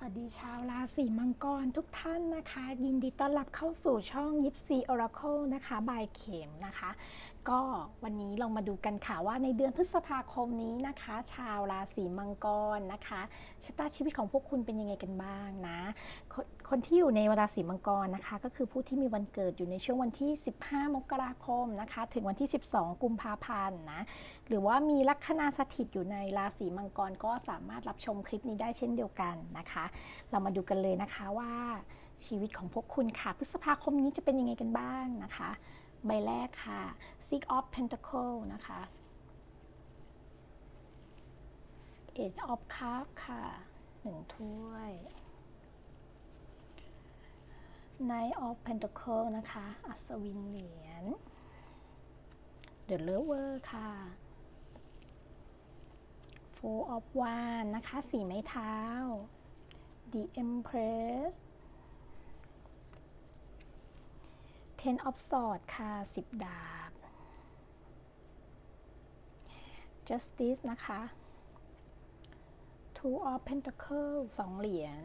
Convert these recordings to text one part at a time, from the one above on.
สวัสดีชาวราศีมังกรทุกท่านนะคะ ยินดีต้อนรับเข้าสู่ช่องยิปซีออร์เคิลนะคะบายเข็มนะคะ ก็วันนี้เรามาดูกันค่ะว่าในเดือนพฤษภาคมนี้นะคะ ชาวราศีมังกรนะคะชะตาชีวิตของพวกคุณเป็นยังไงกันบ้างนะ คนที่อยู่ในราศีมังกรนะคะ ก็คือผู้ที่มีวันเกิดอยู่ในช่วงวันที่ 15 มกราคมนะคะ ถึงวันที่ 12 กุมภาพันธ์นะ หรือว่ามีลัคนาสถิตอยู่ในราศีมังกรก็สามารถรับชมคลิปนี้ได้เช่นเดียวกันนะคะ เรามาดูกันเลยนะคะว่าชีวิตของพวกคุณค่ะ พฤษภาคมนี้จะเป็นยังไงกันบ้างนะคะ ใบแรกค่ะ Six of Pentacle นะคะ Eight of Cups ค่ะหนึ่งถ้วย Nine of Pentacles นะคะ อัศวินเหรียญ The Lover ค่ะ Four of Wands นะคะ สีไม้เท้า The Empress Ten of Swords ค่ะ สิบดาบ Justice นะคะ Two of Pentacles สองเหรียญ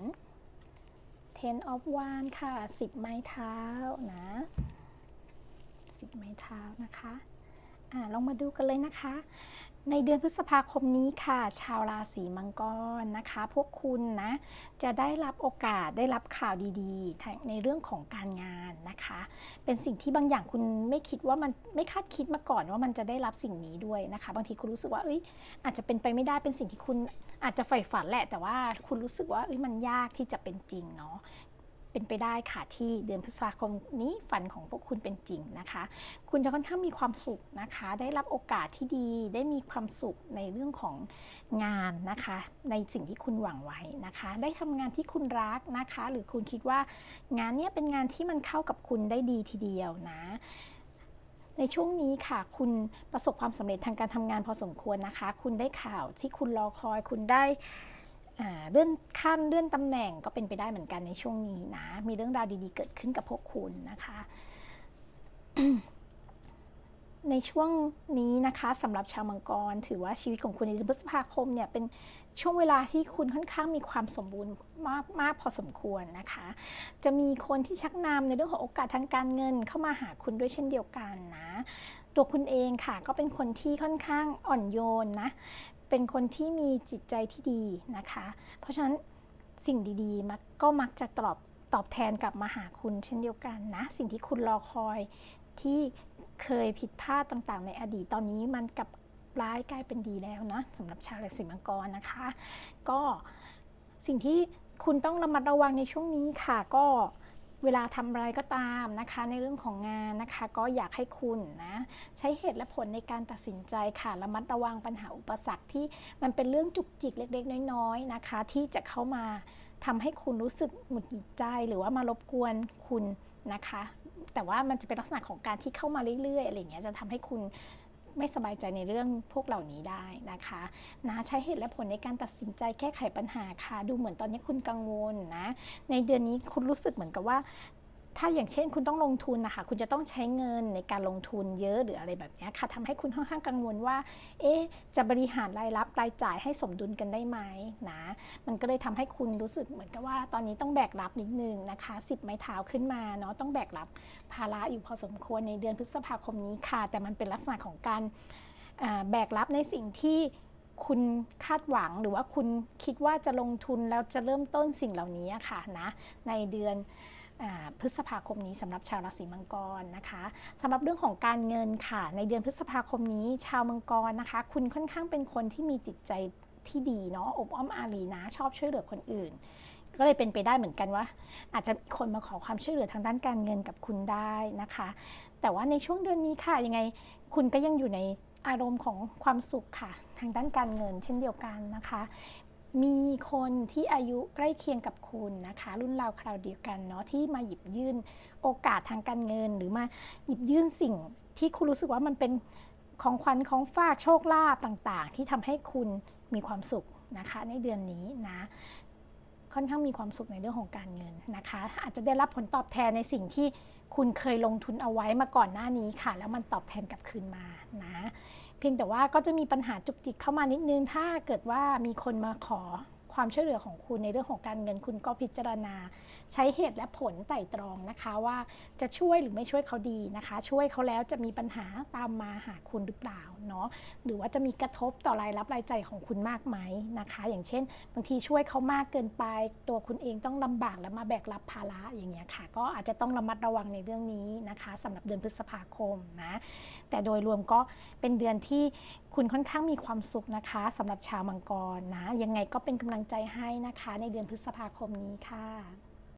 Ten of wand ค่ะสิบไม้เท้านะสิบไม้เท้านะคะ ลองมาดูกันเลยนะคะ ในเดือนพฤษภาคมนี้ค่ะ ชาวราศีมังกรนะคะ พวกคุณนะจะได้รับโอกาสได้รับข่าวดีๆ ในเรื่องของการงานนะคะ เป็นสิ่งที่บางอย่างคุณไม่คิดว่ามันไม่คาดคิดมาก่อนว่ามันจะได้รับสิ่งนี้ด้วยนะคะ บางทีคุณรู้สึกว่าเอ้ยอาจจะเป็นไปไม่ได้เป็นสิ่งที่คุณอาจจะใฝ่ฝันแหละ แต่ว่าคุณรู้สึกว่าเอ้ยมันยากที่จะเป็นจริงเนาะ เป็นไปได้ค่ะที่เดือนพฤษภาคมนี้ฝันของพวกคุณเป็นจริงนะคะ คุณจะค่อนข้างมีความสุขนะคะ ได้รับโอกาสที่ดีได้มีความสุขในเรื่องของงานนะคะ ในสิ่งที่คุณหวังไว้นะคะ ได้ทำงานที่คุณรักนะคะ หรือคุณคิดว่างานเนี้ยเป็นงานที่มันเข้ากับคุณได้ดีทีเดียวนะในช่วงนี้ค่ะ คุณประสบความสำเร็จทางการทำงานพอสมควรนะคะ คุณได้ข่าวที่คุณรอคอย คุณได้ เลื่อนขั้นเลื่อนตำแหน่งก็เป็นไปได้เหมือนกันในช่วงนี้นะ มีเรื่องราวดีๆ เกิดขึ้นกับพวกคุณนะคะ ในช่วงนี้นะคะสำหรับชาวมังกร ถือว่าชีวิตของคุณในเดือนพฤษภาคมเนี่ยเป็นช่วงเวลาที่คุณค่อนข้างมีความสมบูรณ์มากมากพอสมควรนะคะ จะมีคนที่ชักนำในเรื่องของโอกาสทางการเงินเข้ามาหาคุณด้วยเช่นเดียวกันนะตัวคุณเองค่ะก็เป็นคนที่ค่อนข้างอ่อนโยนนะ เป็นคนที่มีจิตใจที่ดีนะคะ เพราะฉะนั้นสิ่งดีๆมักก็มักจะตอบตอบแทนกลับมาหาคุณเช่นเดียวกันนะ สิ่งที่คุณรอคอยที่เคยผิดพลาดต่างๆ ในอดีตตอนนี้มันกลับร้ายกลายเป็นดีแล้วนะสำหรับชาวราศีมังกรนะคะ ก็สิ่งที่คุณต้องระมัดระวังในช่วงนี้ค่ะ ก็ เวลาทำอะไรก็ตามนะคะ ในเรื่องของงานนะคะ ก็อยากให้คุณนะใช้เหตุและผลในการตัดสินใจค่ะระมัดระวังปัญหาอุปสรรคที่มันเป็นเรื่องจุกจิกเล็กๆ น้อยๆนะคะ ที่จะเข้ามาทำให้คุณรู้สึกหงุดหงิดใจหรือว่ามารบกวนคุณนะคะ แต่ว่ามันจะเป็นลักษณะของการที่เข้ามาเรื่อยๆอะไรอย่างเงี้ยจะทำให้คุณ ไม่สบายใจในเรื่องพวกเหล่านี้ได้นะคะนะใช้เหตุและผลในการตัดสินใจแก้ไขปัญหาค่ะ ดูเหมือนตอนนี้คุณกังวลนะ ในเดือนนี้คุณรู้สึกเหมือนกับว่า ถ้าอย่างเช่นคุณต้องลงทุนนะคะคุณจะต้องใช้เงินในการลงทุนเยอะหรืออะไรแบบนี้ค่ะทำให้คุณค่อนข้างกังวลว่า เอ๊ะจะบริหารรายรับรายจ่ายให้สมดุลกันได้ไหมนะมันก็เลยทำให้คุณรู้สึกเหมือนกับว่า ตอนนี้ต้องแบกรับนิดนึงนะคะสิบไม้เท้าขึ้นมาเนาะต้องแบกรับภาระอยู่พอสมควรในเดือนพฤษภาคมนี้ค่ะ แต่มันเป็นลักษณะของการแบกรับในสิ่งที่คุณคาดหวังหรือว่าคุณคิดว่าจะลงทุนแล้วจะเริ่มต้นสิ่งเหล่านี้ค่ะนะในเดือน พฤษภาคมนี้สำหรับชาวราศีมังกรนะคะสำหรับเรื่องของการเงินค่ะ ในเดือนพฤษภาคมนี้ ชาวมังกรนะคะ คุณค่อนข้างเป็นคนที่มีจิตใจที่ดีเนาะอบอ้อมอารีนะ ชอบช่วยเหลือคนอื่น ก็เลยเป็นไปได้เหมือนกันว่า อาจจะมีคนมาขอความช่วยเหลือทางด้านการเงินกับคุณได้นะคะ แต่ว่าในช่วงเดือนนี้ค่ะยังไงคุณก็ยังอยู่ในอารมณ์ของความสุขค่ะ ทางด้านการเงินเช่นเดียวกันนะคะ มีคนที่อายุใกล้เคียงกับคุณนะคะ รุ่นราวคราวเดียวกันเนาะที่มาหยิบยื่นโอกาสทางการเงิน หรือมาหยิบยื่นสิ่งที่คุณรู้สึกว่ามันเป็นของขวัญของฝากโชคลาภต่างๆ ที่ทำให้คุณมีความสุขนะคะ ในเดือนนี้นะค่อนข้างมีความสุขในเรื่องของการเงินนะคะ อาจจะได้รับผลตอบแทนในสิ่งที่คุณเคยลงทุนเอาไว้มาก่อนหน้านี้ค่ะ แล้วมันตอบแทนกลับคืนมานะ พียงแต่ว่าก็จะมีปัญหาจุกจิกเข้ามานิดนึง ถ้าเกิดว่ามีคนมาขอ ความช่วยเหลือของคุณในเรื่องของการเงินคุณก็พิจารณา ใช้เหตุและผลไต่ตรองนะคะว่าจะช่วยหรือไม่ช่วยเขาดีนะคะ ช่วยเขาแล้วจะมีปัญหาตามมาหาคุณหรือเปล่าเนาะหรือว่าจะมีกระทบต่อรายรับรายจ่ายของคุณมากไหมนะคะ อย่างเช่น บางทีช่วยเขามากเกินไป ตัวคุณเองต้องลำบากและมาแบกรับภาระอย่างเงี้ยค่ะ ก็อาจจะต้องระมัดระวังในเรื่องนี้นะคะสำหรับเดือนพฤษภาคมนะแต่โดยรวมก็เป็นเดือนที่คุณค่อนข้างมีความสุขนะคะสำหรับชาวมังกรนะยังไงก็เป็นกำลังำลังใจให้นะคะ ในเดือนพฤษภาคมนี้ค่ะ